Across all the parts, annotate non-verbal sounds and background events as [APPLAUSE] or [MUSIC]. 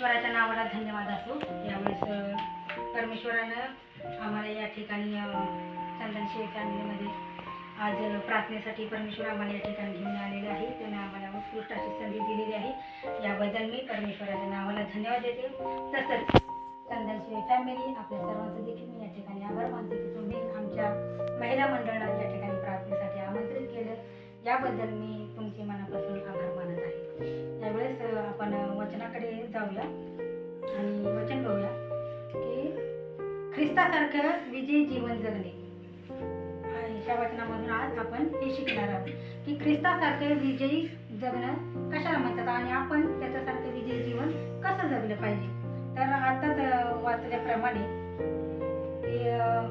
परमेश्वराच्या नावाला धन्यवाद असो. यावेळेस परमेश्वरानं आम्हाला या ठिकाणी अ, चंदनशिव फॅमिलीमध्ये आज प्रार्थनेसाठी परमेश्वर आम्हाला या ठिकाणी घेऊन आलेले आहे. त्याने आम्हाला उत्कृष्ट अशी संधी दिलेली आहे. याबद्दल मी परमेश्वराच्या नावाला धन्यवाद देते. तसंच चंदनशिव फॅमिली आपल्या सर्वांचं देखील मी या ठिकाणी आभार मानते की तुम्ही आमच्या महिला मंडळाला या ठिकाणी प्रार्थनेसाठी आमंत्रित केलं. याबद्दल मी तुमचे मनापासून आभार मानत आहे. यावेळेस आपण वचनाकडे जाऊया आणि वचन बघूया की ख्रिस्तासारखं विजयी जीवन जगणे. ह्या वचनामधून आज आपण हे शिकणार आहोत की ख्रिस्तासारखं विजयी जगणं कशाला म्हणतात आणि आपण त्याच्यासारखं विजयी जीवन कसं जगलं पाहिजे? तर आताच वाचल्याप्रमाणे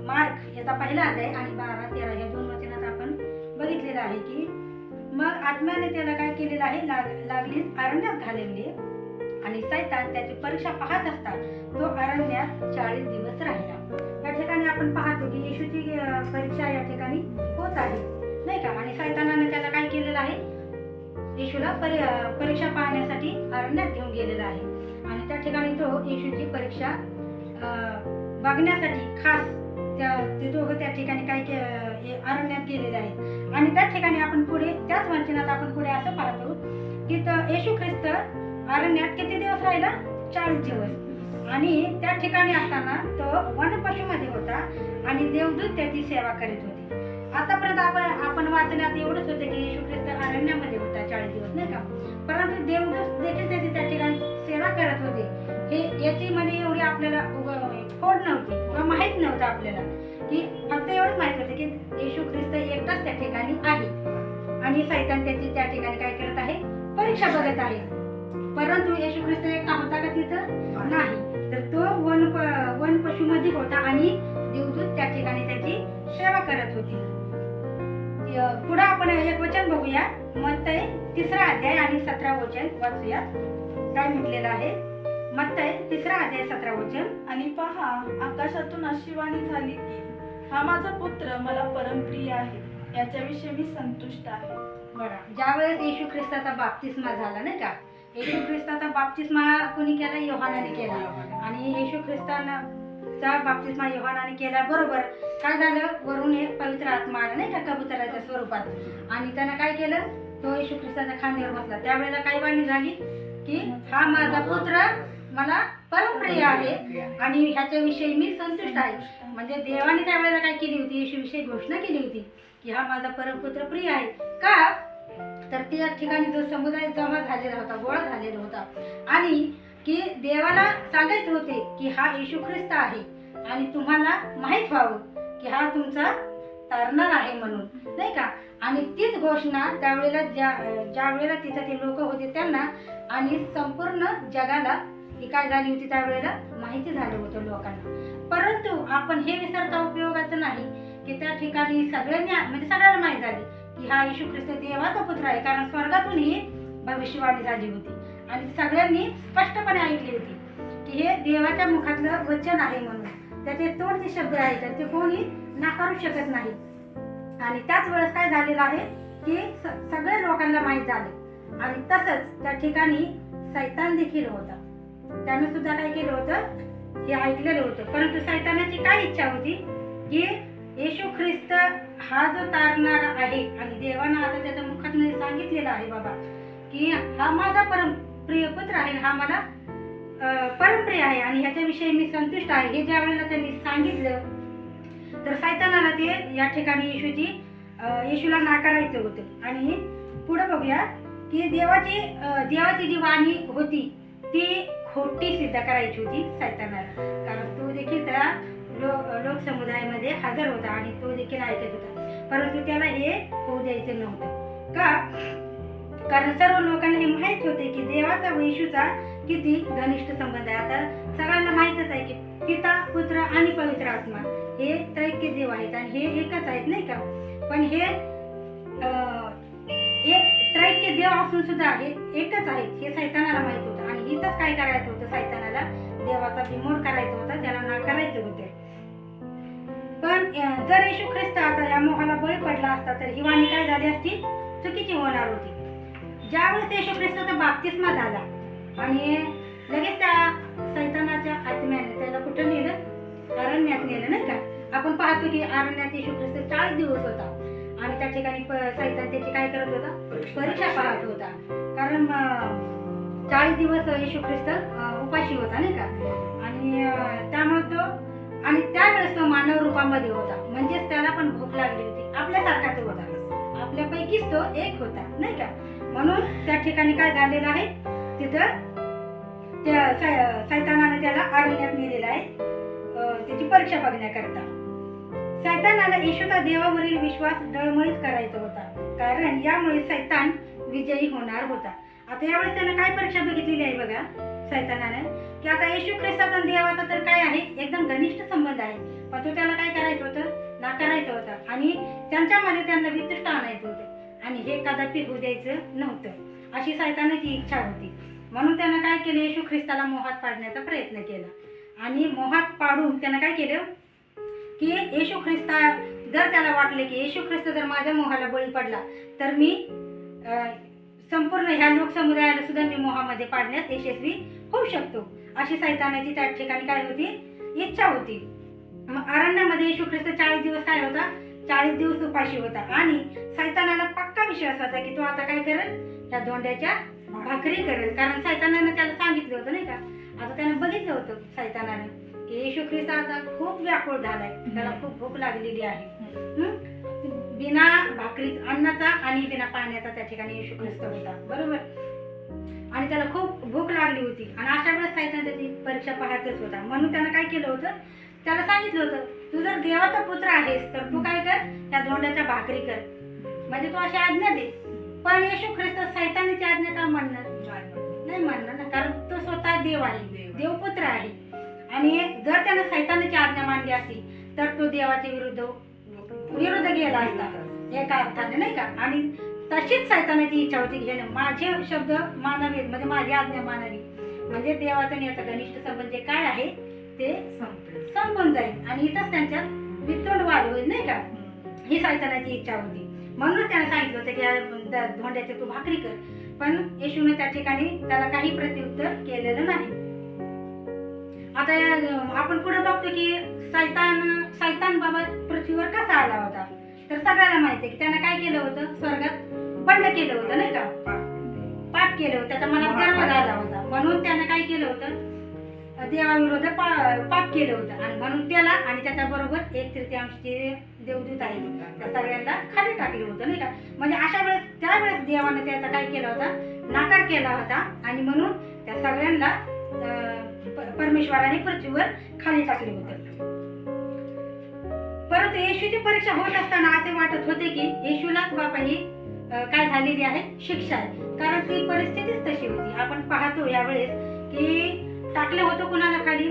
मार्क याचा पहिला अध्याय आणि बारा तेरा या दोन वचनात आपण बघितलेलं आहे की मग आत्म्याने त्याला काय केलेलं आहे? लाग लागली अरण्यात घालवले आणि सैतान त्याची परीक्षा पाहत असता तो अरण्यात चाळीस दिवस राहिला. या ठिकाणी आपण पाहतो की येशूची परीक्षा या ठिकाणी होत आहे. नाही का? आणि सैतानाने त्याला काय केलेलं आहे? येशूला परी परीक्षा पाहण्यासाठी अरण्यात घेऊन गेलेला आहे. आणि त्या ठिकाणी तो येशूची परीक्षा बघण्यासाठी खास त्या ते दोघं त्या ठिकाणी काय के हे अरण्यात गेलेले आहेत. आणि त्या ठिकाणी आपण पुढे त्याच वंचनात आपण पुढे असं पाहतो की तर येशू ख्रिस्त अरण्यात किती दिवस राहिला? चाळीस दिवस. आणि त्या ठिकाणी असताना तो वनपशूमध्ये होता आणि देवदूत त्याची सेवा करीत होती. आतापर्यंत आपण आपण वाचण्यात एवढंच होतं की येशू ख्रिस्त अरण्यामध्ये होता चाळीस दिवस नाही का? परंतु देवदूत देखील त्याची त्या ठिकाणी सेवा करत होते. हे याची म्हणजे एवढी आपल्याला स्फोट नव्हती किंवा माहीत नव्हतं आपल्याला की फक्त एवढंच माहीत होतं की येशू ख्रिस्त एकटाच त्या ठिकाणी आहे. आणि सैतान त्याची त्या ठिकाणी काय करत आहे? परीक्षा बघत आहे. परंतु येशू ख्रिस्त एकटा होता का तिथं? नाही. तर तो वन वन पशुमध्ये होता आणि देवदूत त्या ठिकाणी त्याची सेवा करत होती. पुढे पुढं आपण एक वचन बघूया. मत तिसरा अध्याय आणि सतरा वचन वाचूया काय म्हटलेलं आहे? मत्तय तिसरा अध्याय सतरा वचन. आणि पहा आकाशातून अशी वाणी झाली की हा माझा पुत्र मला परमप्रिय आहे. याच्याविषयी मी संतुष्ट आहे. बघा ज्यावेळेस येशू ख्रिस्ताचा बाप्तिस्मा झाला नाही का? येशू ख्रिस्ताचा बाप्तिस्मा कोणी केला? योहानाने केला. आणि येशू ख्रिस्ताचा बाप्तिस्मा योहानाने केल्याबरोबर काय झालं? वरून एक पवित्र आत्मा आला नाही का? कबुतराच्या स्वरूपात. आणि त्यानं काय केलं? तो येशू ख्रिस्ताच्या खांद्यावर बसला. त्यावेळेला काय वाणी झाली? की हा माझा पुत्र मला परमप्रिय आहे. आणि ह्याच्याविषयी मी संतुष्ट आहे. म्हणजे देवाने त्यावेळेला काय केली होती? येशूविषयी घोषणा केली होती की हा माझा परमपुत्र प्रिय आहे. का? तर त्या ठिकाणी जो समुदाय जमा झालेला होता गोळा झालेला होता. आणि की देवाला सांगायचे होते की हा येशू ख्रिस्त आहे. आणि तुम्हाला माहीत व्हावं की हा तुमचा तरणार आहे म्हणून. नाही का? आणि तीच घोषणा त्यावेळेला ज्या ज्या वेळेला तिथं ते लोक होते त्यांना आणि संपूर्ण जगाला ही काय झाली होती त्यावेळेला? माहिती झालं होतं लोकांना. परंतु आपण हे विसरता उपयोगाचं नाही की त्या ठिकाणी सगळ्यांनी म्हणजे सगळ्यांना माहीत झाली की हा येशू ख्रिस्त देवाचा पुत्र आहे. कारण स्वर्गातूनही भविष्यवाणी झाली होती. आणि सगळ्यांनी स्पष्टपणे ऐकली होती की हे देवाच्या मुखातलं वचन आहे म्हणून. त्याचे तोडचे शब्द आहेत तर ते कोणी नाकारू शकत नाही. आणि त्याच वेळेस काय झालेलं आहे की स- सगळ्या लोकांना माहीत झाले. आणि तसंच त्या ठिकाणी सैतान देखील होता. त्यानं सुद्धा काय केलं होतं? हे ऐकलेलं होतं. परंतु सैतानाची काय इच्छा होती? की येशू ख्रिस्त हा जो तारणारा आहे आणि देवानं आता त्याच्या मुखातनं सांगितलेलं आहे बाबा की हा माझा परम प्रिय पुत्र आहे हा मला परमप्रिय आहे आणि ह्याच्याविषयी मी संतुष्ट आहे. हे ज्या वेळेला त्यांनी सांगितलं तर सैतानाला ते या ठिकाणी येशूची येशूला नाकारायचं होतं. आणि पुढं बघूया की देवाची देवाची जी वाणी होती ती खोटी सिद्ध करायची होती सैतानाला. कारण तो देखील त्या लो लोकसमुदायामध्ये हजर होता आणि तो देखील ऐकत होता. परंतु त्याला हे होऊ द्यायचं नव्हतं. का? कारण सर्व लोकांना हे माहीत होते की देवाचा व येशूचा किती घनिष्ठ संबंध आहे. आता सगळ्यांना माहीतच आहे की पिता पुत्र आणि पवित्र आत्मा हे त्रैक्य देव आहेत आणि हे एकच आहेत नाही का? पण हे एक त्रैक्य देव असून सुद्धा हे एकच आहेत हे सैतानाला माहीत होतं. इथंच काय करायचं होतं सैतानाला? देवाचा बिमोड करायचा होता त्याला नाकारायचे होते. पण जर येशू ख्रिस्त आता या मोहाला बळी पडला असता तर ही वाणी काय झाली असती? चुकीची होणार होती. ज्यावेळेस येशू ख्रिस्ताचा बाप्तिस्मा झाला आणि लगेच त्या सैतानाच्या आत्म्याने त्याला कुठं नेलं? अरण्यात नेलं नाही का? आपण पाहतो की अरण्यात येशू ख्रिस्त चाळीस दिवस होता. आणि त्या ठिकाणी सैतान त्याची काय करत होता? परीक्षा पाहत होता. कारण चाळीस दिवस येशू ख्रिस्त उपाशी होता नाही का? आणि त्यामुळे तो आणि त्यावेळेस तो मानव रूपामध्ये होता. म्हणजेच त्याला पण भूक लागली होती. आपल्यासारखा तो होता. आपल्यापैकीच तो एक होता नाही का? म्हणून त्या ठिकाणी काय झालेलं आहे? तिथं त्या सै- सैतानाने त्याला अरण्यात नेलेलं आहे. त्याची परीक्षा बघण्याकरता. सैतानाला येशूचा देवावरील विश्वास डळमळीत करायचा होता. कारण यामुळे सैतान विजयी होणार होता. आता यावेळेस त्यानं काय परीक्षा बघितलेली आहे बघा सैतानानं? की आता येशू ख्रिस्ताचा देवाचा तर काय आहे? एकदम घनिष्ठ संबंध आहे. पण तो त्याला काय करायचं होतं? नाकारायचं होतं. आणि त्यांच्यामध्ये त्यांना वितुष्ट आणायचं होतं. आणि हे कदापि होऊ द्यायचं नव्हतं. अशी सैतानाची इच्छा होती. म्हणून त्यानं काय केलं? येशू ख्रिस्ताला मोहात पाडण्याचा प्रयत्न केला. आणि मोहात पाडून त्यानं काय केलं? की येशू ख्रिस्ता जर त्याला वाटले की येशू ख्रिस्त जर माझ्या मोहाला बळी पडला तर मी संपूर्ण ह्या लोकसमुदायाला सुद्धा मी मोहामध्ये पाडण्यात यशस्वी होऊ शकतो. अशी सैतानाची त्या ठिकाणी काय होती? इच्छा होती. मग अरण्यामध्ये येशू ख्रिस्त चाळीस दिवस काय होता? चाळीस दिवस उपाशी होता. आणि सैतानाला पक्का विश्वास होता की तो आता काय करेल? त्या धोंड्याच्या भाकरी करेल. कारण सैतानानं त्याला सांगितलं होतं नाही का? आता त्यानं बघितलं होतं सैतानानं की येशू ख्रिस्त आता खूप व्याकुळ झालाय. त्याला खूप भूक लागलेली आहे. बिना भाकरी अन्नाचा आणि बिना पाण्याचा त्या ठिकाणी येशू ख्रिस्त होता. बरोबर? आणि त्याला खूप भूक लागली होती. आणि अशा वेळेस सैतान त्याची परीक्षा पाहतच होता. म्हणून त्यानं काय केलं होतं? त्याला सांगितलं होतं तू जर देवाचा पुत्र आहेस तर तू काय कर? त्या धोंड्याच्या भाकरी कर. म्हणजे तू अशी आज्ञा दे. पण येशू ख्रिस्त सैतानाची आज्ञा का म्हणणार नाही म्हणणार ना कारण तो स्वतः देव आहे. देवपुत्र आहे. आणि जर त्यानं सैतानाची आज्ञा मानली असती तर तो देवाच्या विरुद्ध विरुद्ध गेला असता एका अर्थाने नाही का? आणि तशीच सैतानाची इच्छा होती घेणे ह्याने माझे शब्द मानावे म्हणजे माझी आज्ञा मानावी. म्हणजे देवाचा आणि याचा घनिष्ठ संबंध जे काय आहे ते संपून जाईल. आणि इथंच त्यांच्यात वितोंड वाढ होईल नाही का? ही सैतानाची इच्छा होती. म्हणून त्याने सांगितलं होतं की या द- धोंड्याची तू भाकरी कर. पण येशूने त्या ठिकाणी त्याला काही प्रत्युत्तर केलेलं नाही. आता आपण पुढे बघतो की सैतान सैतान बाबा पृथ्वीवर कसा आला होता? तर सगळ्याला माहिती आहे की त्यानं काय केलं होतं? स्वर्गात बंड केलं होतं नाही का? पाप केलं होतं त्याच्या मनात गर्व झाला होता. म्हणून त्यानं काय केलं होतं? देवाविरोध पा- पाप केलं होतं. आणि म्हणून त्याला आणि त्याच्या बरोबर एक तृतीयांशचे देवदूत आहेत. त्या सगळ्यांना खाली टाकले होतं नाही का? म्हणजे अशा वेळेस त्यावेळेस देवाने त्याचा काय केला होता? नाकार केला होता. आणि म्हणून त्या सगळ्यांना परमेश्वराने पृथ्वीवर खाली टाकले होते. परंतु येशूची परीक्षा होत असताना असे वाटत होते की येशूलाच बापा ही काय झालेली आहे? शिक्षा आहे. कारण ती परिस्थितीच तशी होती. आपण पाहतो यावेळेस की टाकलं होतं कुणाला खाली?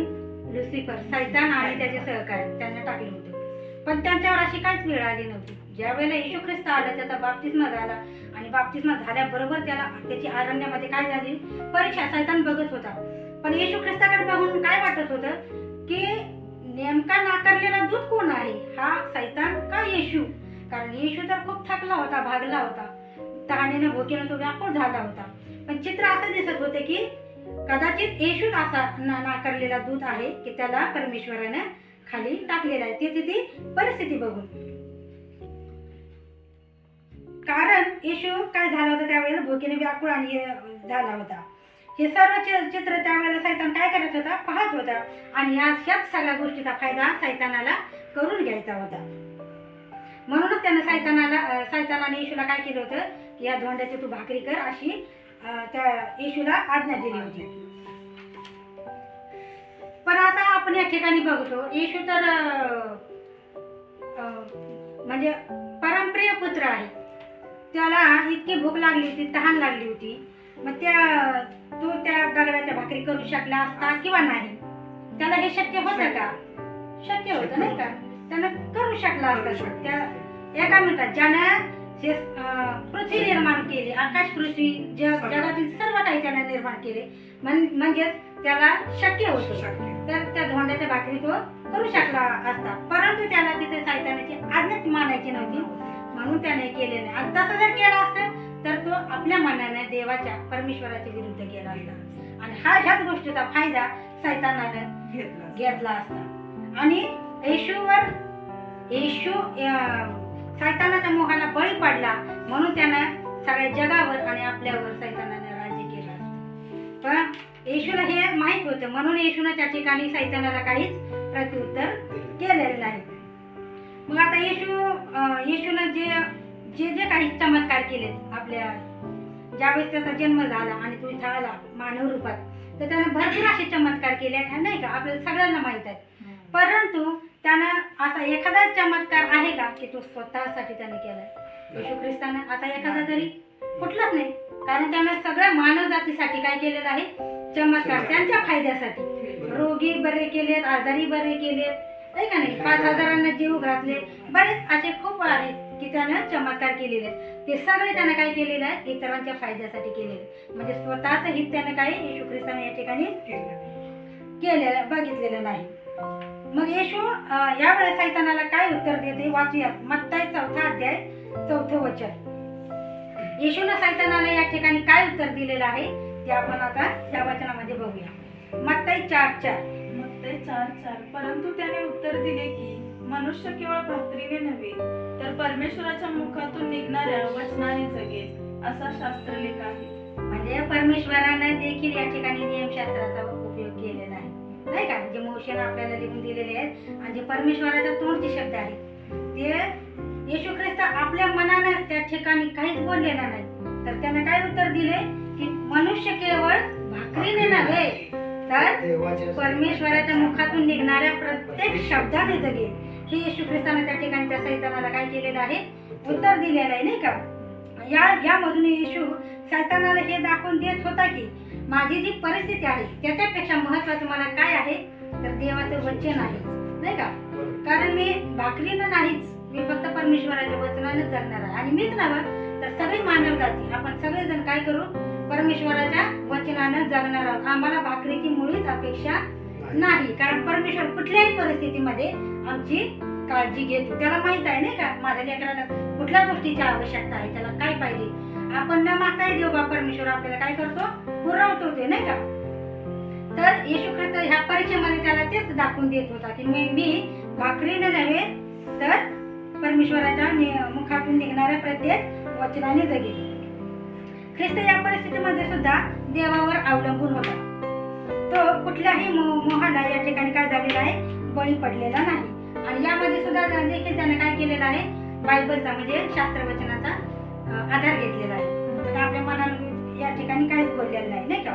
लुसिफर. सैतान आणि त्याचे सहकारी. त्यांना टाकलं होतं. पण त्यांच्यावर अशी काहीच वेळ आली नव्हती. ज्या वेळेला येशू ख्रिस्त आला त्याचा बाप्तिस्मा झाला आणि बाप्तिस्मा झाल्याबरोबर त्याला त्याची अरण्यामध्ये काय झाली? परीक्षा. सैतान बघत होता. पण येशू ख्रिस्ताकडे बघून काय वाटत होतं? नेमका नाकारलेला दूत कोण आहे? हा सैतान का येशू? कारण येशू तर खूप थकला होता भागला होता. तहानेनं भोकेनं तो व्याकुळ झाला होता. पण चित्र असं दिसत होते की कदाचित येशूच असा ना- नाकारलेला दूत आहे की त्याला परमेश्वरानं खाली टाकलेला आहे. ती ती परिस्थिती बघून. कारण येशू काय झाला होता त्यावेळेला? भोकेने व्याकुळ आणि झाला होता. हे सर्व चित्र त्यावेळेला सैतान काय करत होता? पाहत होता. आणि या ह्याच सगळ्या गोष्टीचा फायदा सैतानाला करून घ्यायचा होता. म्हणूनच त्यानं सैतानाला सैतानाने येशूला काय केलं होतं? की या धोंड्याची तू भाकरी कर अशी त्या येशूला आज्ञा दिली होती. पण आता आपण या ठिकाणी बघतो येशू तर म्हणजे परमप्रिय पुत्र आहे. त्याला इतकी भूक लागली होती तहान लागली होती. मग त्या तो त्या दगडाच्या भाकरी करू शकला असता किंवा नाही? त्याला हे शक्य होतं का? शक्य होतं नाही का? त्यानं करू शकला असता. त्या एका मिनिटात ज्यानं हे पृथ्वी निर्माण केली आकाश पृथ्वी जग जगातील सर्व काही त्यानं निर्माण केले. म्हण- म्हणजेच त्याला शक्य होतं. तर त्या धोंड्याच्या भाकरी तो करू शकला असता. परंतु त्याला तिथे साहित्याची आज्ञा मानायची नव्हती. म्हणून त्याने केले नाही आणि तसं जर केलं असतं तर तो आपल्या मनाने देवाच्या परमेश्वराच्या विरुद्ध केला असता. आणि हा ह्याच गोष्टीचा फायदा सैतानानं घेतला घेतला असता. आणि येशूवर येशू सैतानाच्या मोहाला बळी पडला म्हणून त्यानं सगळ्या जगावर आणि आपल्यावर सैतानाने राज्य केलं असतं. पण येशूला हे माहीत होतं. म्हणून येशूनं त्या ठिकाणी सैतानाला काहीच प्रत्युत्तर केलेलं नाही. मग आता येशू येशूनं जे जे जे काही चमत्कार केलेत आपल्या ज्यावेळेस त्याचा जन्म झाला आणि तो इथं आला मानव रूपात तर त्यानं भरपूर असे चमत्कार केले नाही का? आपल्याला सगळ्यांना माहीत आहे. परंतु त्यानं असा एखादा चमत्कार आहे का की तो स्वतःसाठी त्याने केलाय? येशू ख्रिस्तानं आता एखादा तरी कुठलाच नाही. कारण त्यानं सगळ्या मानव जातीसाठी काय केलेलं आहे? चमत्कार. त्यांच्या फायद्यासाठी. रोगी बरे केलेत आजारी बरे केलेत. नाही का नाही? पाच हजारांना जीव घातले. बरेच असे खूप आहेत. की त्यानं चमत्कार केलेले. आहेत ते सगळे त्यानं काय केलेलं आहे? इतरांच्या फायद्यासाठी केलेले. म्हणजे स्वतःच हित त्यानं काय येशू ख्रिस्ताने या ठिकाणी केलेलं बघितलेलं नाही. मग येशू यावेळेस सैतानाला काय उत्तर देते? वाचूया मत्ताय चौथा अध्याय चौथं वचन. येशूनं सैतानाला या ठिकाणी काय उत्तर दिलेलं आहे? ते आपण आता या वचनामध्ये बघूया. मत्ताई चार चार. मग ते चार चार. परंतु त्याने उत्तर दिले की मनुष्य केवळ भाकरीने नव्हे तर परमेश्वराच्या मुखातून निघणाऱ्या वचनाने जगेल असा शास्त्रलेख आहे. म्हणजे परमेश्वरानं देखील या ठिकाणी नियमशास्त्राचा उपयोग केलेला आहे. नाही का? जे मोशन आपल्याला लिहून दिलेले आहेत आणि जे परमेश्वराच्या तोंडचे शब्द आहेत. ते येशू ख्रिस्त आपल्या मनानं त्या ठिकाणी काहीच बोललेला नाही. तर त्यानं काय उत्तर दिले? की मनुष्य केवळ भाकरीने नव्हे तर परमेश्वराच्या मुखातून निघणाऱ्या प्रत्येक शब्दाने जगेल. हे येशू ख्रिस्तानं त्या ठिकाणी त्या सैतानाला काय केलेलं आहे? उत्तर दिलेलं आहे नाही का? या यामधून येशू सैतानाला हे दाखवून देत होता की माझी जी परिस्थिती आहे त्याच्यापेक्षा महत्वाचं मला काय आहे? तर देवाचं वचन आहे नाही का? कारण मी भाकरीनं नाहीच मी फक्त परमेश्वराच्या वचनानं जगणार आहे. आणि मीच नव्हे तर सगळी मानव जाती. आपण सगळेजण काय करू? परमेश्वराच्या वचनानं जगणार आहोत. आम्हाला भाकरीची मुळीच अपेक्षा नाही. कारण परमेश्वर कुठल्याही परिस्थितीमध्ये आमची काळजी घेतो. त्याला माहीत आहे नाही का? माझ्या लेकराला कुठल्या गोष्टीची आवश्यकता आहे? त्याला काय पाहिजे? आपण न मागताय देऊ बा परमेश्वर आपल्याला काय करतो? पुरवतो ते नाही का? तर येशू ख्रिस्त ह्या परीक्षेमध्ये त्याला तेच दाखवून देत होता की मी मी भाकरीनं नव्हे तर परमेश्वराच्या मुखातून निघणाऱ्या प्रत्येक वचनाने जगेल ख्रिस्त या परिस्थितीमध्ये सुद्धा देवावर अवलंबून होता. तो कुठल्याही मोहाला या ठिकाणी काय झालेला आहे? बळी पडलेला नाही. आणि यामध्ये सुद्धा देखील त्याने काय केलेलं आहे? बायबलचा म्हणजे शास्त्रवचनाचा आधार घेतलेला आहे. म्हणजे आपल्या मनाला या ठिकाणी काहीच बोललेलं नाही नाही का?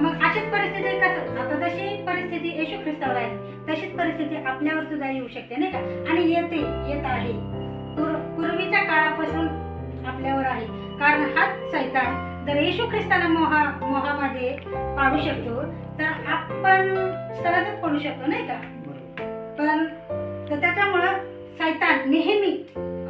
मग अशीच परिस्थिती कसं? आता जशी परिस्थिती येशू ख्रिस्तावर आहे तशीच परिस्थिती आपल्यावर सुद्धा येऊ शकते नाही का? आणि येते येत आहे. पूर्वीच्या काळापासून आपल्यावर आहे. कारण हाच सैतान जर येशू ख्रिस्ताला मोहा मोहामध्ये पाडू शकतो तर आपण सहजच पडू शकतो नाही का? पण तर त्याच्यामुळं सैतान नेहमी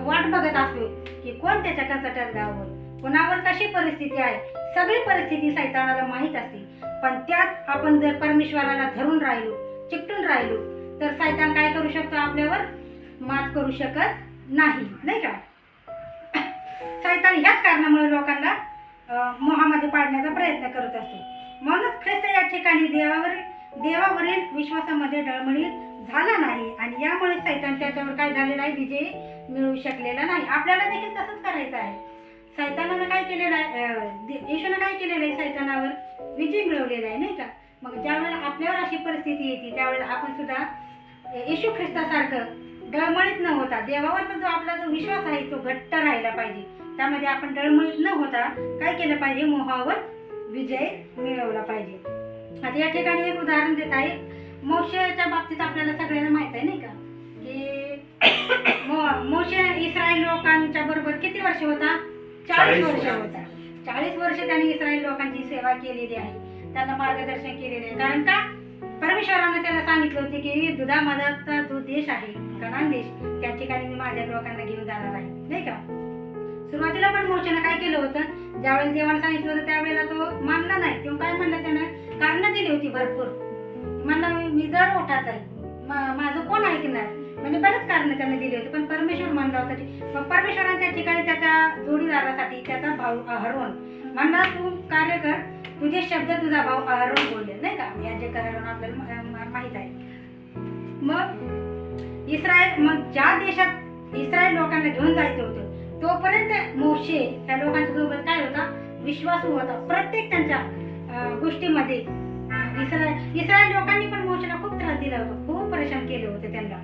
वाट बघत असतो की कोण त्याच्या कचाट्यात गावं? कोणावर कशी परिस्थिती आहे? सगळी परिस्थिती सैतानाला माहीत असते. पण त्यात आपण जर परमेश्वराला धरून राहिलो चिकटून राहिलो तर सैतान काय करू शकतो आपल्यावर? मात करू शकत नाही नाही का? सैतान ह्याच कारणामुळे लोकांना मोहामध्ये पाडण्याचा प्रयत्न करत असतो. म्हणूनच ख्रिस्त या ठिकाणी देवावर देवावरील विश्वासामध्ये डळमळीत झाला नाही आणि यामुळे सैतान त्याच्यावर काय झालेला आहे? विजय मिळू शकलेला नाही. आपल्याला देखील तसंच करायचं आहे. सैतानानं काय केलेलं आहे? दे- येशूनं काय केलेलं आहे सैतानावर? विजय मिळवलेला आहे नाही का? मग ज्यावेळेला आपल्यावर अशी परिस्थिती येते त्यावेळेला आपण सुद्धा येशू ख्रिस्तासारखं डळमळीत न होता देवावरचा जो आपला जो विश्वास आहे तो घट्ट राहिला पाहिजे. त्यामध्ये आपण डळमळीत न होता काय केलं पाहिजे? मोहावर विजय मिळवला पाहिजे. आता या ठिकाणी एक उदाहरण देत आहे. मोशेच्या बाबतीत आपल्याला सगळ्यांना माहीत आहे नाही का? की [COUGHS] मो- मोशे इस्रायल लोकांच्या बरोबर किती वर्ष होता? चाळीस 40 वर्ष. होता. चाळीस वर्ष त्यांनी इस्रायल लोकांची सेवा केलेली आहे. त्यांना मार्गदर्शन केलेले आहे. कारण का? परमेश्वरानं त्याला सांगितलं होते की दुधा मधाचा जो देश आहे कनान देश त्या ठिकाणी मी माझ्या लोकांना घेऊन जाणार आहे. नाही का? सुरुवातीला पण मोर्चानं काय केलं होतं? ज्यावेळेस देवाला सांगितलं होतं त्यावेळेला तो मानला नाही. तो काय म्हणला त्यानं? कारण दिली होती भरपूर. मला मी जड ओठात आहे. मा- माझं कोण ऐकणार? म्हणजे बरेच कारण त्यांनी दिली होती पण परमेश्वर म्हणला होता की मग परमेश्वराने त्या ठिकाणी त्याच्या जोडीदारासाठी त्याचा भाऊ हरवून म्हणला तू कार्य कर तुझे शब्द तुझा भाऊ आहारून बोलले. नाही का? या जे करायला आपल्याला माहीत आहे. मग इस्रायल मग ज्या देशात इस्रायल लोकांना घेऊन जायचं होतं तोपर्यंत मोशे त्या लोकांच्या सोबत काय होता? विश्वासू होता. प्रत्येक त्यांच्या गोष्टीमध्ये. अं, इस्रायल इस्रायल लोकांनी पण मोशेला खूप त्रास दिला होता. खूप परेशान केले होते त्यांना.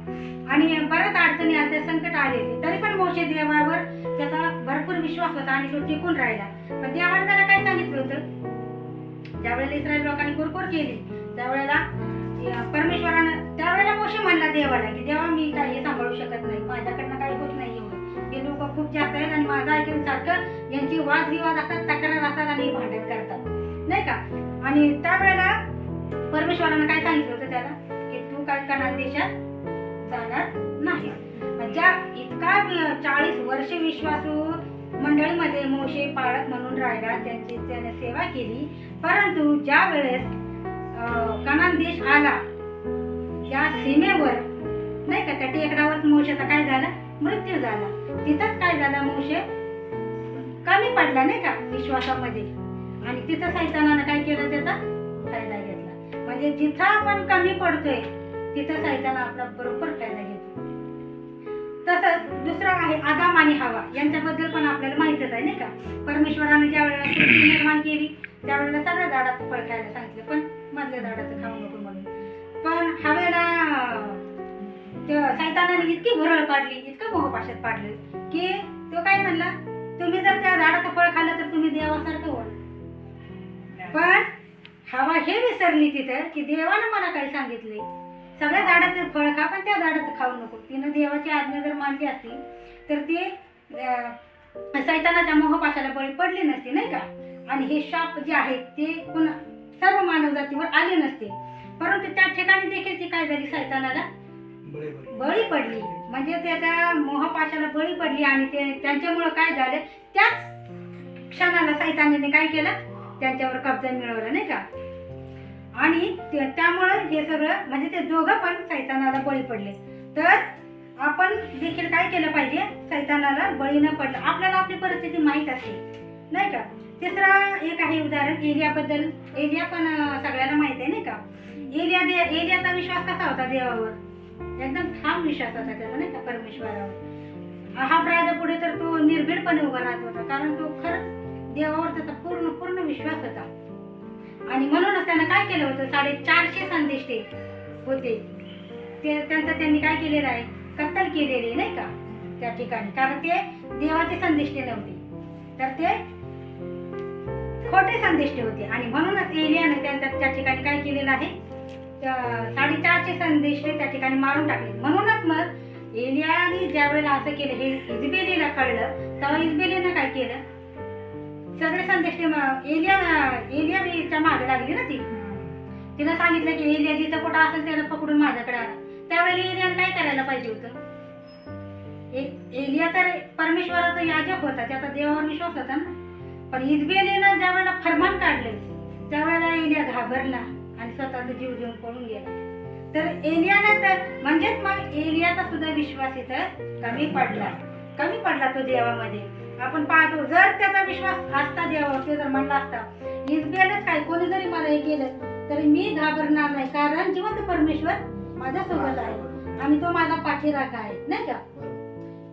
आणि बऱ्याच अडचणी आल्या संकट आले होते. तरी पण मोशे देवावर त्याचा भरपूर विश्वास होता आणि तो टिकून राहिला. पण देवाने त्याला काय सांगितलं होतं? ज्यावेळेला इस्रायल लोकांनी कुरकुर केली त्यावेळेला परमेश्वरानं त्यावेळेला मोशे म्हणला देवाला की देवा मी काही सांभाळू शकत नाही. माझ्याकडनं काही होत नाही एवढं. हे लोक खूप जास्त आहेत आणि माझं ऐकून सारखं यांची वादविवाद असतात तक्रार असतात आणि भांडण करतात. नाही का? आणि त्यावेळेला परमेश्वरानं काय सांगितलं होतं त्याला? की तू काय कनान देशात जाणार नाही. ज्या इतका चाळीस वर्ष विश्वासू मंडळीमध्ये मोशे पाळक म्हणून राहिला त्यांची त्याने सेवा केली. परंतु ज्या वेळेस कनान देश आला त्या सीमेवर नाही का त्या टेकडावर मोशेचा काय झाला? मृत्यू झाला. तिथंच काय झाला मोशे? कमी पडला नाही का विश्वासामध्ये. आणि तिथं सैतानानं काय केलं त्याचा? फायदा घेतला. म्हणजे जिथं आपण कमी पडतोय तिथं सैतान आपला बरोबर फायदा घेतो. तसंच दुसरं आहे आदाम आणि हवा. यांच्याबद्दल पण आपल्याला माहितच आहे नाही का? परमेश्वराने ज्या वेळेला सृष्टी निर्माण केली त्यावेळेला सगळ्या झाडाचं फळ खायला सांगितलं पण मधल्या झाडाचं खाऊ नको म्हणून. पण हवेला त्या सैतानाने इतकी भरळ पाडली इतकं मोहपाशात पाडलं की तो काय म्हणला? तुम्ही जर त्या झाडाचं फळ खाल्लं तर तुम्ही देवासारखं व्हाल पण हवा हे विसरली तिथं की देवानं मला काय सांगितले. सगळ्या झाडाचं फळ खा पण त्या झाडाचं खाऊ नको. तिनं देवाची आज्ञा जर मानली असती तर ती सैतानाच्या मोहपाशाला बळी पडली नसती नाही का? आणि हे शाप जे आहेत ते पुन्हा सर्व मानव जातीवर आले नसते. परंतु त्या ठिकाणी देखील ती काय झाली? सैतानाला बळी पडली. म्हणजे त्याच्या मोहपाशाला बळी पडली आणि ते त्यांच्यामुळं काय झालं? त्याच क्षणाला सैतानाने काय केलं? त्यांच्यावर कब्जा मिळवला नाही का? आणि ते- त्यामुळं हे सगळं म्हणजे ते दोघं पण सैतानाला बळी पडले. तर आपण देखील काय केलं पाहिजे? सैतानाला बळी न पडलं. आपल्याला आपली परिस्थिती माहीत असते नाही का? तिसरं एक आहे उदाहरण एलियाबद्दल. एलिया पण सगळ्याला सगळ्यांना माहीत आहे नाही का? एलिया दे एलियाचा विश्वास कसा होता देवावर? एकदम ठाम विश्वास होता त्याचा नाही का परमेश्वरावर? हा राजा पुढे तर तो निर्भीडपणे उभा राहत होता कारण तो खरंच देवावर त्याचा पूर्ण पूर्ण विश्वास होता. आणि म्हणूनच त्यानं काय केलं होतं? साडेचारशे संदेश ते होते. ते त्यांचं त्यांनी काय केलेलं आहे? कत्तल केलेली नाही का? त्या ठिकाणी. कारण ते देवाचे संदेष्टे नव्हते तर ते खोटे संदिष्टे होते. आणि म्हणूनच एलियाने त्यांच्या त्या ठिकाणी काय केलेलं आहे? त्या साडेचारशे संदेष्टे त्या ठिकाणी मारून टाकले. म्हणूनच मग एलियाने ज्या वेळेला असं केलं हे इजबेलीला कळलं तेव्हा इजबेलीनं काय केलं? सगळे संदेष्टे म- एलिया एलिया बीच्या मागे लागली ना ती. तिनं सांगितलं की एलिया जिथं कुठं असेल त्याला पकडून माझ्याकडे आला त्यावेळेला एलियान काय करायला पाहिजे होतं? ए- एलिया तर परमेश्वराचा याजक होता त्याचा देवावर विश्वास होता ना. पण इजबेलीनं ज्या वेळेला फरमान काढलं त्यावेळेला एलिया घाबरला आणि स्वतःचा जीव घेऊन पळून गेला. तर एलियानं तर म्हणजेच मग एलियाचा सुद्धा विश्वास इथं कमी पडला. कमी पडला तो देवामध्ये. आपण पाहतो जर त्याचा विश्वास असता द्यावा ते जर म्हणला असता इजबेलच काय? कोणी जरी मला हे केलं तरी मी घाबरणार नाही कारण जिवंत परमेश्वर माझ्यासोबत आहे आणि तो माझा पाठीराखा आहे नाही का?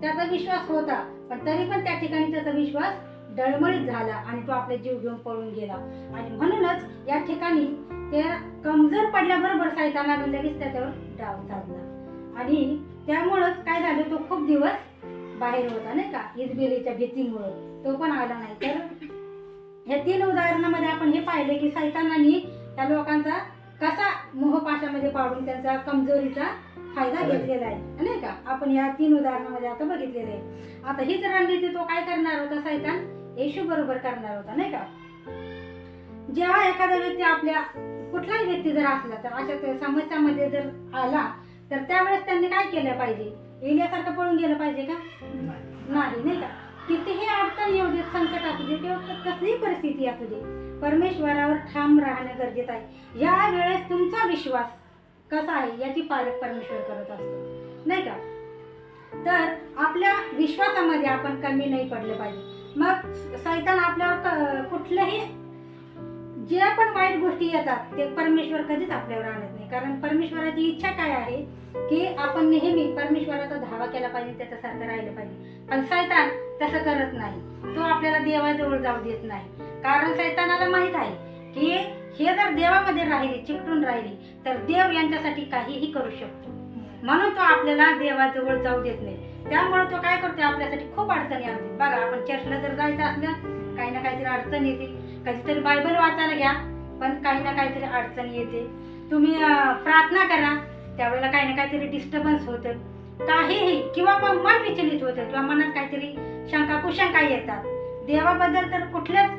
त्याचा विश्वास होता पण तरी पण त्या ठिकाणी त्याचा विश्वास डळमळीत झाला आणि तो आपला जीव घेऊन पळून गेला. आणि म्हणूनच या ठिकाणी ते कमजोर पडल्याबरोबर सायताना लगेच त्याच्यावर डाव साधला आणि त्यामुळंच काय झालं तो खूप दिवस बाहेर होता नाही का? इजबेलीच्या भीतीमुळं. तो पण आला नाही. तर ह्या तीन उदाहरणामध्ये आपण हे पाहिलं की सैतानाने त्या लोकांचा कसा मोहपाशामध्ये पाडून त्यांचा कमजोरीचा फायदा घेतलेला आहे नाही का? आपण या तीन उदाहरणामध्ये आता बघितलेले आहे. आता हीच रणनीती तो काय करणार होता? सैतान येशू बरोबर करणार होता नाही का? जेव्हा एखादा व्यक्ती आपल्या कुठलाही व्यक्ती जर असला तर अशा त्या समस्यामध्ये जर आला तर त्यावेळेस त्यांनी काय केलं पाहिजे? एलियासारखं पळून गेलं पाहिजे का? नाही नाही का? कितीही अडचण येऊ दे संकट असू दे किंवा कसलीही परिस्थिती असू दे. परमेश्वरावर ठाम राहणं गरजेचं आहे. या वेळेस तुमचा विश्वास कसा आहे याची पारख परमेश्वर करत असतो. नाही का? तर आपल्या विश्वासामध्ये आपण कमी नाही पडलं पाहिजे. मग सैतान आपल्यावर क- ज्या पण वाईट गोष्टी येतात ते परमेश्वर कधीच आपल्यावर आणत नाही. कारण परमेश्वराची इच्छा काय आहे? की आपण नेहमी परमेश्वराचा धावा केला पाहिजे त्याच्यासारखं राहिलं पाहिजे. पण सैतान तसं करत नाही. तो आपल्याला देवाजवळ जाऊ देत नाही. कारण सैतानाला माहीत आहे की हे जर देवामध्ये राहिले चिकटून राहिले तर देव यांच्यासाठी काहीही करू शकतो. म्हणून तो आपल्याला देवाजवळ जाऊ देत नाही. त्यामुळे तो काय करतो आपल्यासाठी खूप अडचणी आणते बघा आपण चर्चला जर जायचं असलं काही ना काहीतरी अडचण येते. कधीतरी बायबल वाचायला घ्या पण काही ना काहीतरी अडचण येते. तुम्ही प्रार्थना करा त्यावेळेला काही ना काहीतरी डिस्टर्बन्स होतं. काहीही किंवा मग मन विचलित होतं किंवा मनात काहीतरी शंका कुशंका येतात. देवाबद्दल तर कुठल्याच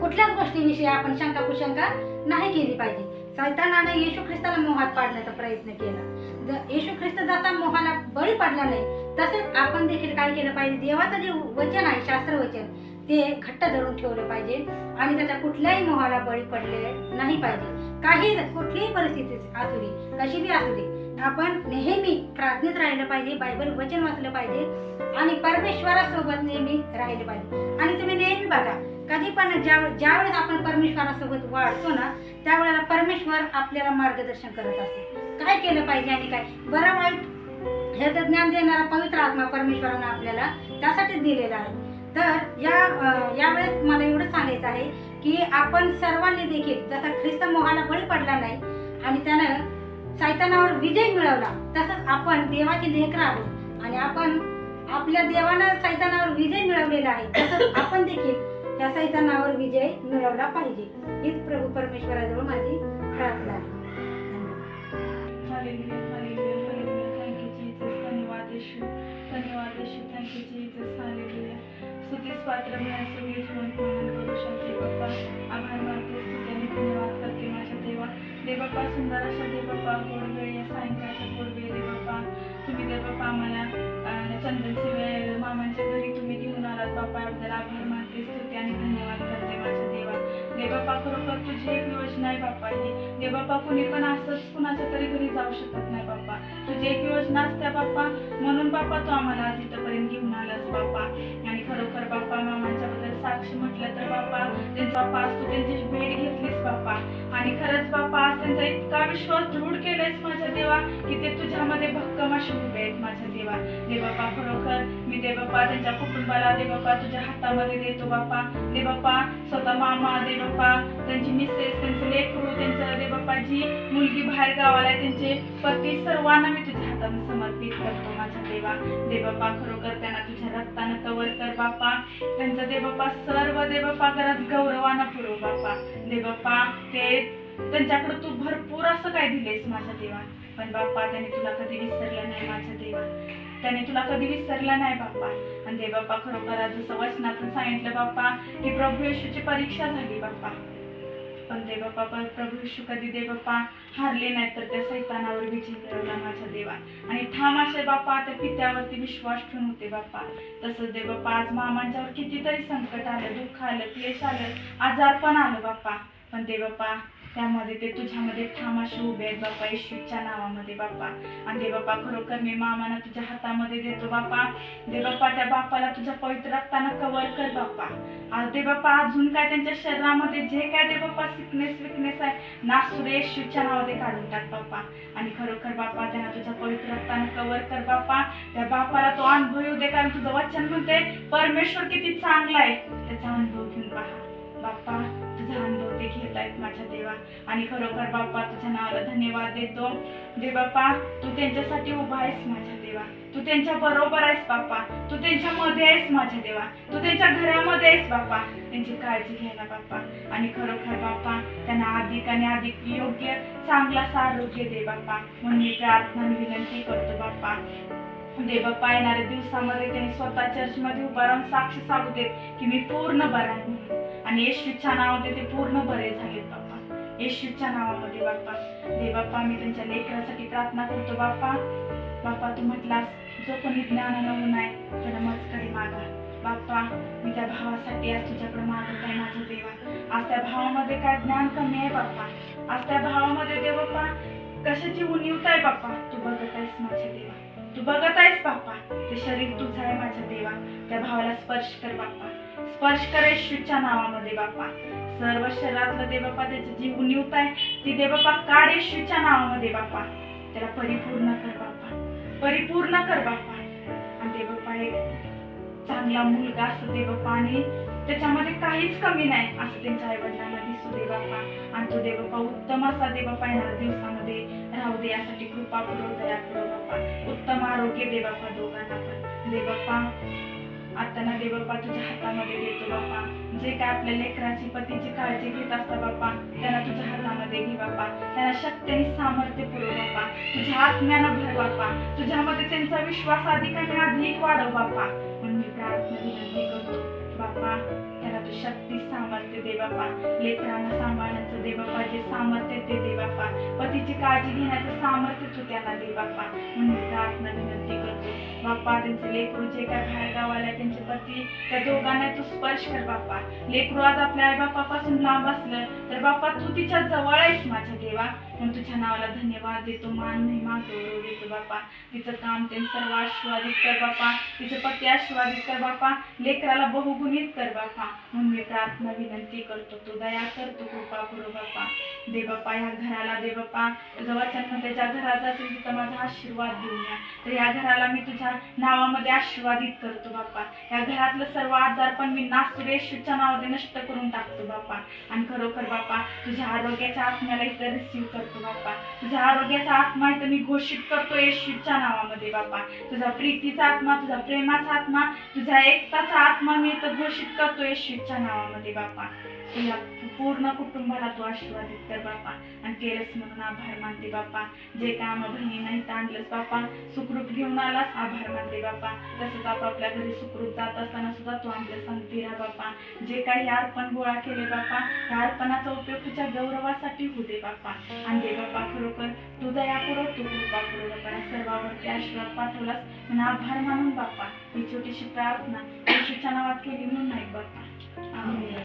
कुठल्याच गोष्टीविषयी आपण शंका कुशंका नाही केली पाहिजे. सैतानाने येशू ख्रिस्ताला मोहात पाडण्याचा प्रयत्न केला. येशू ख्रिस्त जसा मोहाला बळी पडला नाही तसेच आपण देखील काय केलं पाहिजे? देवाचं जे वचन आहे शास्त्र वचन ते घट्ट धरून ठेवलं पाहिजे आणि त्याच्या कुठल्याही मोहाला बळी पडले नाही पाहिजे. काही कुठलीही परिस्थिती असू दे कशी बी असू दे आपण नेहमी प्रार्थनेत राहिलं पाहिजे बायबल वचन वाचलं पाहिजे आणि परमेश्वरासोबत नेहमी राहिले पाहिजे. आणि तुम्ही नेहमी बघा कधी पण ज्या ज्यावेळेस आपण परमेश्वरासोबत वाढतो ना त्यावेळेला परमेश्वर आपल्याला मार्गदर्शन करत असते. काय केलं पाहिजे आणि काय? बरं वाईट ह्याचं ज्ञान देणारा पवित्र आत्मा परमेश्वरानं आपल्याला त्यासाठीच दिलेला आहे. तर या यावेळेस मला एवढं सांगायचं आहे की आपण सर्वांनी देखील जसा ख्रिस्त मोहाला बळी पडला नाही आणि त्यानं सैतानावर विजय मिळवला तसंच आपण देवाची लेकर आहोत आणि आपण आपल्या देवानं सैतानावर विजय मिळवलेला आहे तसंच आपण देखील या सैतानावर विजय मिळवला पाहिजे. हीच प्रभू परमेश्वराजवळ माझी प्रार्थना आहे. धन्यवाद. धन्यवाद पात्र मी असं मी जीवन पूर्ण करू शकते बाप्पा आभार मानते स्तुत्याने धन्यवाद करते माझ्या देवा देवबाप्पा सुंदर अशा देवबाप्पा गोडवेळ या सायंकाळच्या गोड वेळ तुम्ही देवबाप्पा आम्हाला अं, चंदनची मामांच्या घरी तुम्ही घेऊन आलात बाप्पा याबद्दल आभार मानते स्तुती आणि धन्यवाद करते माझ्या देवा देवबाप्पा खरोखर तुझी एक योजना आहे बाप्पा ही देवबाप्पा कुणी पण असंच कुणाच्या तरी घरी जाऊ शकत नाही बाप्पा तुझी एक योजना असते बाप्पा म्हणून बाप्पा तू आम्हाला आज इथपर्यंत घेऊन आलास बाप्पा आणि खरोखर बाप्पा मामांच्या बद्दल साक्षी म्हटलं तर बाप्पा त्यांचा बाप्पा तू त्यांची भेट घेतलीस बाप्पा. आणि खरंच बाप्पा आज त्यांचा इतका विश्वास दृढ केलायस माझ्या देवा की ते तुझ्यामध्ये भक्कम अशी उभे आहेत माझ्या देवा. देवबाप्पा खरोखर मी देवबाप्पा त्यांच्या कुटुंबाला देवबाप्पा तुझ्या हातामध्ये देतो बाप्पा. देवबाप्पा स्वतः मामा देवबाप्पा त्यांची मिसेस त्यांचे लेकरू त्यांचं देवबाप्पा जी मुलगी बाहेर गावाला आहे त्यांचे पती सर्वांना मी तुझ्या हाताने समर्पित करतो. माझ्या देवा. देवबाप्पा खरोखर त्यांना तुझ्या रक्तानं कवर कर बाप्पा. त्यांचं देवबाप्पा सर्व देवबाप्पा घरात गौरवानं पुरव बाप्पा. देवबाप्पा ते त्यांच्याकडे तू भरपूर असं काय दिलेस माझ्या देवा. पण बाप्पा त्याने तुला कधी विसरलं नाही माझ्या देवा. त्याने तुला कधी विसरलं नाही बाप्पा. आणि दे बाप्पा खरोखर जसं वचनातून सांगितलं बाप्पा की प्रभू येशूची परीक्षा झाली बाप्पा. पण दे बाप्पा प्रभू यशू कधी दे बाप्पा? हारले नाहीत तर त्या सैतानावर विजय मिळवला माझ्या देवा आणि ठाम असे बाप्पा त्या पित्यावरती विश्वास ठेवून होते बाप्पा. तसंच दे बाप्पा आज मामांच्यावर कितीतरी संकट आलं दुःख आलं क्लेश आलं आजार पण आलं बाप्पा. पण दे बाप्पा त्यामध्ये ते तुझ्यामध्ये ठाम उभे आहेत बाप्पा येशूच्या नावामध्ये बाप्पा. आणि दे बाप्पा खरोखर मी मामाना तुझ्या हातामध्ये देतो बाप्पा. दे बाप्पा त्या बाप्पाला तुझ्या पवित्र रक्तानं कव्हर कर बाप्पा. आज दे बाप्पा अजून काय त्यांच्या शरीरामध्ये जे काय दे बाप्पा सिकनेस विकनेस आहे ना येशूच्या नावामध्ये काढून टाक बाप्पा. आणि खरोखर बाप्पा त्यांना तुझ्या पवित्र रक्तानं कव्हर कर बाप्पा. त्या बाप्पाला तो अनुभव येऊ दे कारण तुझं वचन म्हणते परमेश्वर किती चांगला आहे. त्याचा अनुभव घेऊन पहा. बाप्पा तुझा अनुभव ते घेत आहेत माझ्या देवा. आणि खरोखर बाप्पा तुझ्या नावाला धन्यवाद देतो. दे बाप्पा तू त्यांच्यासाठी उभा आहेस माझ्या देवा. तू त्यांच्या बरोबर आहेस बाप्पा. तू त्यांच्यामध्ये आहेस माझ्या देवा. तू त्यांच्या घरामध्ये आहेस बाप्पा. त्यांची काळजी घ्यायला बाप्पा. आणि खरोखर बाप्पा त्यांना अधिक आणि अधिक योग्य चांगला आरोग्य दे बाप्पा. म्हणून मी प्रार्थना आणि विनंती करतो बाप्पा. दे बाप्पा येणाऱ्या दिवसामध्ये त्यांनी स्वतः चर्चमध्ये उभा राहून साक्ष सांगू देत की मी पूर्ण बरा आहे म्हणून. आणि येशूच्या नावामध्ये ते पूर्ण बरे झालेत बाप्पा. येशूच्या नावामध्ये बाप्पा. दे बाप्पा मी त्यांच्या लेकरासाठी प्रार्थना करतो बाप्पा. बाप्पा तू म्हटलास जो कोणी ज्ञानानं ऊन आहे त्याला मजकरी मागा. बाप्पा मी त्या भावासाठी आज तुझ्याकडे मागत आहे माझ्या देवा. आज त्या भावामध्ये काय ज्ञान कमी आहे बाप्पा? आज त्या भावामध्ये दे बाप्पा कशाची उणीवता आहे बाप्पा? तू बघत आहेस माझ्या देवा. तू बघत आहेस बाप्पा. ते शरीर तुझं आहे माझ्या देवा. त्या भावाला स्पर्श कर बाप्पा. स्पर्श कर येशूच्या नावामध्ये बाप्पा सर्व शरीरातलं दे बाप्पा त्याची जी उणीवत आहे. ती दे बाप्पा काढ येशूच्या नावामध्ये बाप्पा त्याला परिपूर्ण कर बाप्पा. परिपूर्ण कर बाप्पा. आणि दे बाप्पा एक चांगला मुलगा असं दे बाप्पा आणि त्याच्यामध्ये काहीच कमी नाही असं त्यांच्या आई वडिलांना दिसू दे बाप्पा आणि तो दे बाप्पा उत्तम असा दे बाप्पा येणाऱ्या दिवसामध्ये राहू दे यासाठी कृपा करू दया करू बाप्पा. उत्तम आरोग्य दे बाप्पा दोघांना पण. दे आत्ताना दे बाप्पा तुझ्या हातामध्ये देतो बाप्पा. जे काय आपल्या लेकराची पतीची काळजी घेत असता बाप्पा त्यांना तुझ्या हातामध्ये घे बाप्पा. त्यांना शक्तीने आणि सामर्थ्य पुरव बाप्पा. तुझ्या आत्म्यानं भर बाप्पा. तुझ्यामध्ये त्यांचा विश्वास अधिक आणि अधिक वाढव बाप्पा. म्हणून मी प्रार्थना विनंती करतो बाप्पा त्याला तू शक्ती सामर्थ्य दे बाप्पा. लेकरांना सांभाळण्याचं दे बाप्पा जे सामर्थ्य ते दे बाप्पा. पतीची काळजी घेण्याचं सामर्थ्य तू त्याला दे बाप्पा. म्हणून प्रार्थना विनंती करतो. बाप्पा त्यांचे लेकरू जे काय बाहेर गावाला त्यांचे पती त्या दोघांना तू स्पर्श कर बाप्पा. लेकरू आज आपल्या आई बापापासून लांब असलं तर बाप्पा तू तिच्या जवळ आहेस माझ्या देवा. म्हणून तुझ्या नावाला धन्यवाद देतो मान महिमा गौरव देतो बाप्पा. तिचं काम ते सर्व आशीर्वादित कर बाप्पा. तिचे पती आशीर्वादित कर बापा लेकराला बहुगुणित कर बाप्पा. म्हणून मी प्रार्थना विनंती करतो तू दया करतो कृपा करू बाप्पा. दे बापा या घराला दे बाप्पा. जवळच्या त्याच्या घरात तिथं माझा आशीर्वाद देऊन या. तर या घराला मी तुझ्या नावामध्ये आशीर्वादित करतो बाप्पा. या घरातलं सर्व आजार पण मी नासुरेशच्या नावामध्ये नष्ट करून टाकतो बाप्पा. आणि खरोखर बाप्पा तुझ्या आरोग्याच्या आत्म्याला इथं रिसीव करतो. बाप्पा. तुझ्या आरोग्याचा आत्मा आहे तर मी घोषित करतो येशूच्या नावामध्ये बाप्पा. तुझा प्रीतीचा आत्मा तुझा प्रेमाचा आत्मा तुझा एकताचा आत्मा मी तर घोषित करतो येशूच्या नावामध्ये बाप्पा. तुला पूर्ण कुटुंबाला तू आशीर्वादित कर बापा. आणि केलंस म्हणून आभार मानते बाप्पा जे काय बहिणी नाही ताणलंस आणलंस सुखरूप घेऊन आलास आभार मानते बापा. तसंच आपापल्या घरी सुखरूप जात असताना सुद्धा तू आमच्या संगती राहा बापा. जे काही अर्पण गोळा केले बाप्पा त्या अर्पणाचा उपयोग तुझ्या गौरवासाठी होऊ दे बाप्पा आणि दे बाप्पा खरोखर तू दया तू कृपा करू बापा. सर्वावरती आशीर्वाद पाठवलास म्हणून आभार मानून बाप्पा ही छोटीशी प्रार्थना येशूच्या नावात केली म्हणून नाही बाप्पा आमेन.